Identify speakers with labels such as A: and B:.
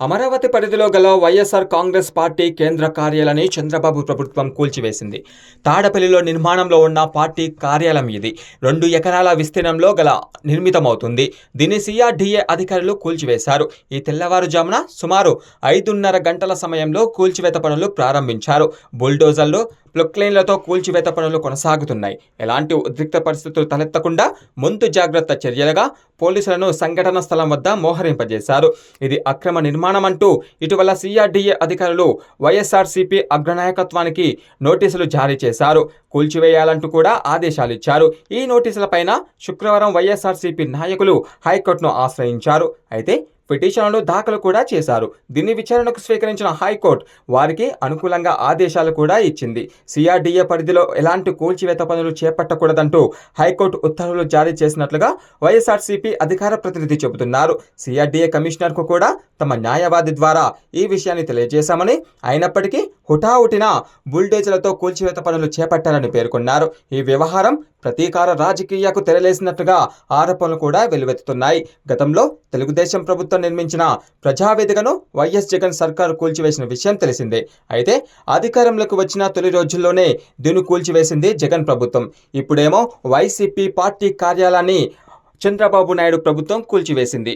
A: అమరావతి పరిధిలో గల వైఎస్ఆర్ కాంగ్రెస్ పార్టీ కేంద్ర కార్యాలయాన్ని చంద్రబాబు ప్రభుత్వం కూల్చివేసింది. తాడపల్లిలో నిర్మాణంలో ఉన్న పార్టీ కార్యాలయం ఇది. రెండు ఎకరాల విస్తీర్ణంలో గల నిర్మితమవుతుంది. దీన్ని సిఆర్డీఏ అధికారులు కూల్చివేశారు. ఈ తెల్లవారుజామున సుమారు ఐదున్నర గంటల సమయంలో కూల్చివేత పనులు ప్రారంభించారు. బుల్డోజర్లు ప్లొక్లైన్లతో కూల్చివేత పనులు కొనసాగుతున్నాయి. ఎలాంటి ఉద్రిక్త పరిస్థితులు తలెత్తకుండా ముందు జాగ్రత్త చర్యలుగా పోలీసులను సంఘటన స్థలం వద్ద మోహరింపజేశారు. ఇది అక్రమ నిర్మాణం అంటూ ఇటీవల సిఆర్డీఏ అధికారులు వైఎస్ఆర్సీపీ అగ్రనాయకత్వానికి నోటీసులు జారీ చేశారు. కూల్చివేయాలంటూ కూడా ఆదేశాలు ఇచ్చారు. ఈ నోటీసులపైన శుక్రవారం వైఎస్ఆర్సీపీ నాయకులు హైకోర్టును ఆశ్రయించారు. అయితే పిటిషన్లు దాఖలు కూడా చేశారు. దీన్ని విచారణకు స్వీకరించిన హైకోర్టు వారికి అనుకూలంగా ఆదేశాలు కూడా ఇచ్చింది. సిఆర్డీఏ పరిధిలో ఎలాంటి కూల్చివేత పనులు చేపట్టకూడదంటూ హైకోర్టు ఉత్తర్వులు జారీ చేసినట్లుగా వైఎస్ఆర్సీపీ అధికార ప్రతినిధి చెబుతున్నారు. సిఆర్డీఏ కమిషనర్కు కూడా తమ న్యాయవాది ద్వారా ఈ విషయాన్ని తెలియజేశామని అయినప్పటికీ హుటాహుటిన బుల్డేజర్లతో కూల్చివేత పనులు చేపట్టారని పేర్కొన్నారు. ఈ వ్యవహారం ప్రతీకార రాజకీయకు తెరలేసినట్టుగా ఆరోపణలు కూడా వెలువెత్తుతున్నాయి. గతంలో తెలుగుదేశం ప్రభుత్వం నిర్మించిన ప్రజావేదికను వైఎస్ జగన్ సర్కారు కూల్చివేసిన విషయం తెలిసిందే. అయితే అధికారంలోకి వచ్చిన తొలి రోజుల్లోనే దీన్ని కూల్చివేసింది జగన్ ప్రభుత్వం. ఇప్పుడేమో వైసీపీ పార్టీ కార్యాలయాన్ని చంద్రబాబు నాయుడు ప్రభుత్వం కూల్చివేసింది.